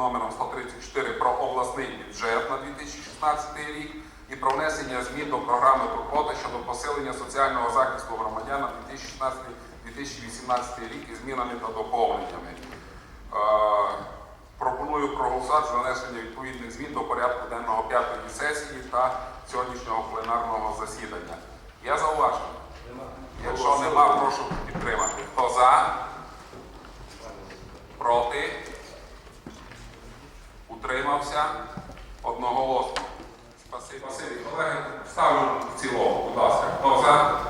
номером 134 про обласний бюджет на 2016 рік і про внесення змін до програми турбота щодо посилення соціального захисту громадян на 2016-2018 рік із змінами та доповненнями. Е, Пропоную проголосувати за внесення відповідних змін до порядку денного п'ятої сесії та сьогоднішнього пленарного засідання. Я зауваження. Якщо нема, прошу підтримати. Хто за? Проти? утримався одноголосно. Спасибі. Спасибі. Колеги, ставлю в цілому, будь ласка. Хто за?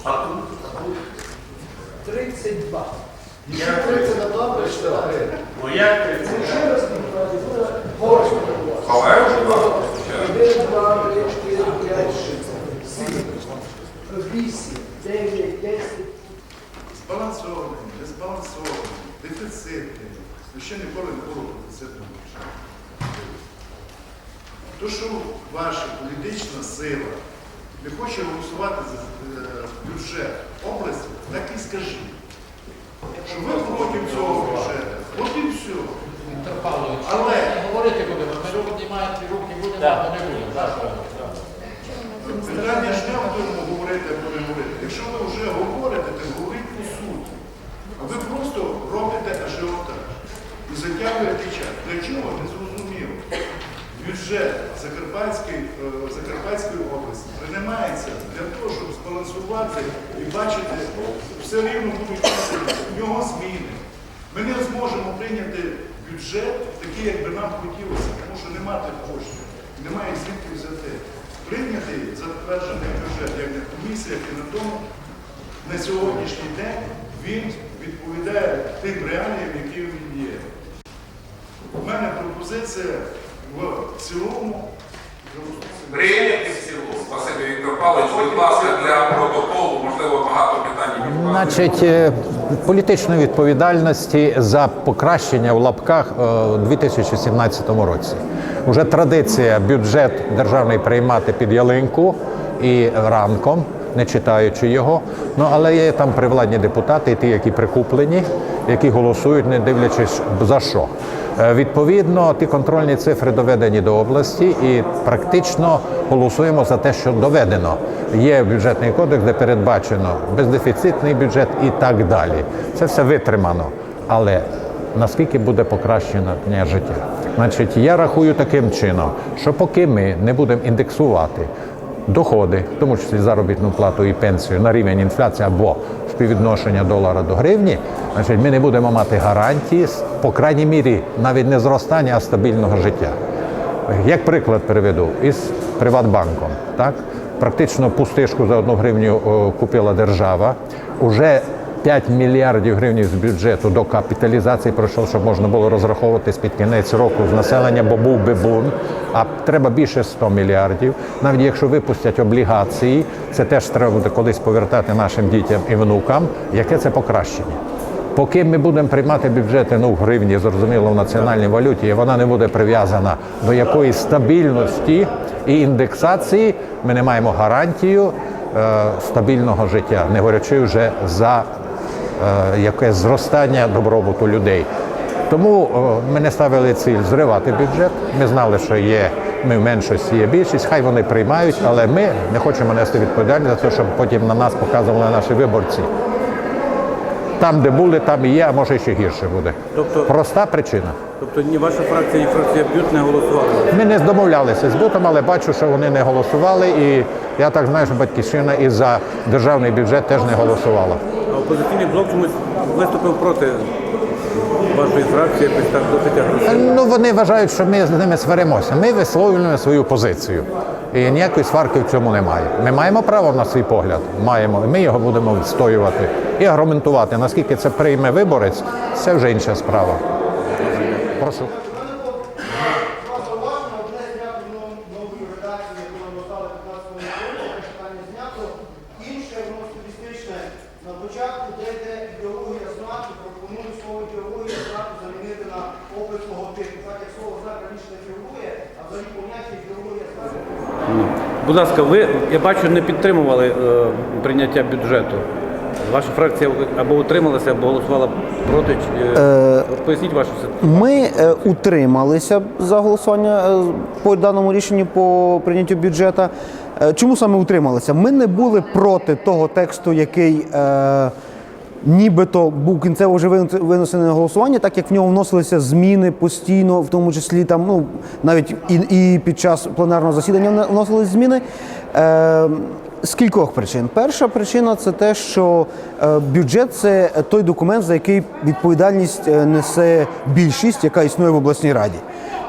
Статут? 32. Я 30 на добре, що? Ну як 30? Але ж так. Один, два, три, було дефіцитного навчання. Що ваша політична сила не хоче голосувати за е, бюджет області, так і скажіть. Що ви проти цього бюджету? От і все. Віктор Павлович, Але говорити будемо, ми руки піднімають, руки будемо, або не будемо. так? питання ж не в тому говорити або не говорити. Якщо ви вже говорите, то говоріть по суті. А ви просто робите ажіотаж і затягуєте час. Для чого? Не зрозуміло. Бюджет Закарпатської, е, Закарпатської області приймається для того, щоб збалансувати і бачити, все рівно будуть в нього зміни. Ми не зможемо прийняти бюджет такий, як би нам хотілося, тому що немає тих коштів, немає звідки взяти. Прийнятий затверджений бюджет як на комісіях і на тому, на сьогоднішній день він відповідає тим реаліям, які він є. У мене пропозиція в цілому. Прийняти в цілому. Спасибі, Віктор Павлович. Будь ласка, для протоколу, Значить, е, політичної відповідальності за покращення в лапках е, у 2017 році. Уже традиція бюджет державний приймати під ялинку і ранком, не читаючи його. Ну але є там привладні депутати, ті, які прикуплені, які голосують, не дивлячись за що. Е, Відповідно, ті контрольні цифри доведені до області і практично голосуємо за те, що доведено. Є бюджетний кодекс, де передбачено бездефіцитний бюджет і так далі. Це все витримано. Але наскільки буде покращено життя? Значить, я рахую таким чином, що поки ми не будемо індексувати доходи, в тому числі заробітну плату і пенсію на рівень інфляції або співвідношення долара до гривні, значить ми не будемо мати гарантії, по крайній мірі, навіть не зростання, а стабільного життя. Як приклад приведу із Приватбанком, так практично пустишку за одну гривню о, купила держава. Уже 5 мільярдів гривень з бюджету до капіталізації пройшов, щоб можна було розраховуватись під кінець року з населення, бо був би бум. А треба більше 100 мільярдів. Навіть якщо випустять облігації, це теж треба буде колись повертати нашим дітям і внукам. Яке це покращення? Поки ми будемо приймати бюджети ну, в гривні, зрозуміло, в національній валюті, і вона не буде прив'язана до якоїсь стабільності і індексації, ми не маємо гарантію е, стабільного життя, не говорячи вже за якесь зростання добробуту людей. Тому е, ми не ставили ціль зривати бюджет. Ми знали, що є ми в меншості є більшість, хай вони приймають, але ми не хочемо нести відповідальність за те, щоб потім на нас показували наші виборці. Там, де були, там і є, а може ще гірше буде. Тобто- Проста причина. Тобто ні ваша фракція, ні фракція б'ют не голосували. Ми не домовлялися з бутом, але бачу, що вони не голосували. І я так знаю, що батьківщина і за державний бюджет теж не голосувала. А опозиційний блок чомусь виступив проти вашої фракції, якось так досить агресивно. Ну вони вважають, що ми з ними сваримося. Ми висловлюємо свою позицію. І ніякої сварки в цьому немає. Ми маємо право на свій погляд. Маємо, і ми його будемо відстоювати і аргументувати. Наскільки це прийме виборець, це вже інша справа. Прошу. Початку, де ідеологія знаку, пропоную слово ідеологія знаку замінити на опис логотипу. Так як слово знак раніше не фігурувало. взагалі поняття ідеологія знаку. Будь ласка, ви, я бачу, не підтримували е, прийняття бюджету. Ваша фракція або утрималася, або голосувала проти. Е, Поясніть вашу ситуацію. Ми е, утрималися за голосування е, по даному рішенню по прийняттю бюджету. Е, Чому саме утрималися? Ми не були проти того тексту, який е, нібито був кінцево вже вин- винесений на голосування, так як в нього вносилися зміни постійно, в тому числі там, ну навіть і, і під час пленарного засідання вносились зміни. Е, з кількох причин. Перша причина це те, що е, бюджет це той документ, за який відповідальність е, несе більшість, яка існує в обласній раді.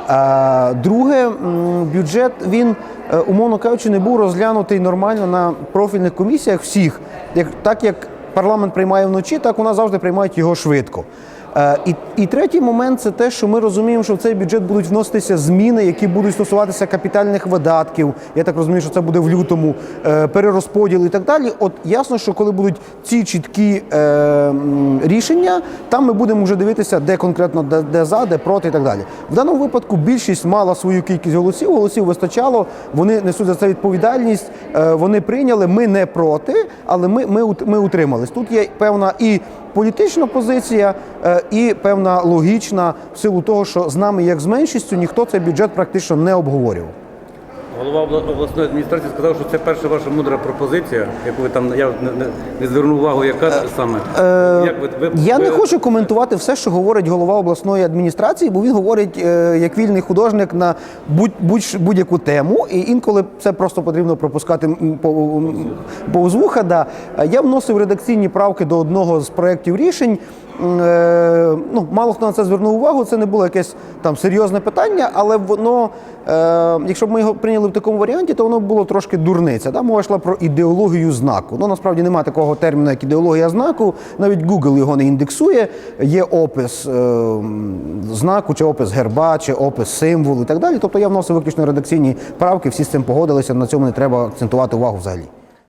А друге, бюджет він, е, умовно кажучи, не був розглянутий нормально на профільних комісіях всіх. Так як парламент приймає вночі, так нас завжди приймають його швидко. Е, І, і третій момент це те, що ми розуміємо, що в цей бюджет будуть вноситися зміни, які будуть стосуватися капітальних видатків. Я так розумію, що це буде в лютому, е, перерозподіл і так далі. От ясно, що коли будуть ці чіткі е, рішення, там ми будемо вже дивитися, де конкретно де, де за, де проти і так далі. В даному випадку більшість мала свою кількість голосів, голосів вистачало, вони несуть за це відповідальність, е, вони прийняли. Ми не проти, але ми, ми, ми утримались. Тут є певна і політична позиція, е, і певна логічна в силу того, що з нами, як з меншістю, ніхто цей бюджет практично не обговорював. Голова обласної адміністрації сказав, що це перша ваша мудра пропозиція, яку ви там я не, не, не звернув увагу, яка саме. Як ви, ви, Е, Я не хочу коментувати все, що говорить голова обласної адміністрації, бо він говорить е, як вільний художник на будь, будь, будь-яку тему, і інколи це просто потрібно пропускати повз вуха. Да. Е, Я вносив редакційні правки до одного з проєктів рішень. Е, Ну, мало хто на це звернув увагу. Це не було якесь там серйозне питання, але воно, е, якщо б ми його прийняли такому варіанті, то воно було трошки дурниця. Да? Мова йшла про ідеологію знаку. Ну насправді немає такого терміну, як ідеологія знаку. Навіть Google його не індексує. Є опис е, знаку, чи опис герба, чи опис символу і так далі. Тобто я вносив виключно редакційні правки, всі з цим погодилися. На цьому не треба акцентувати увагу взагалі.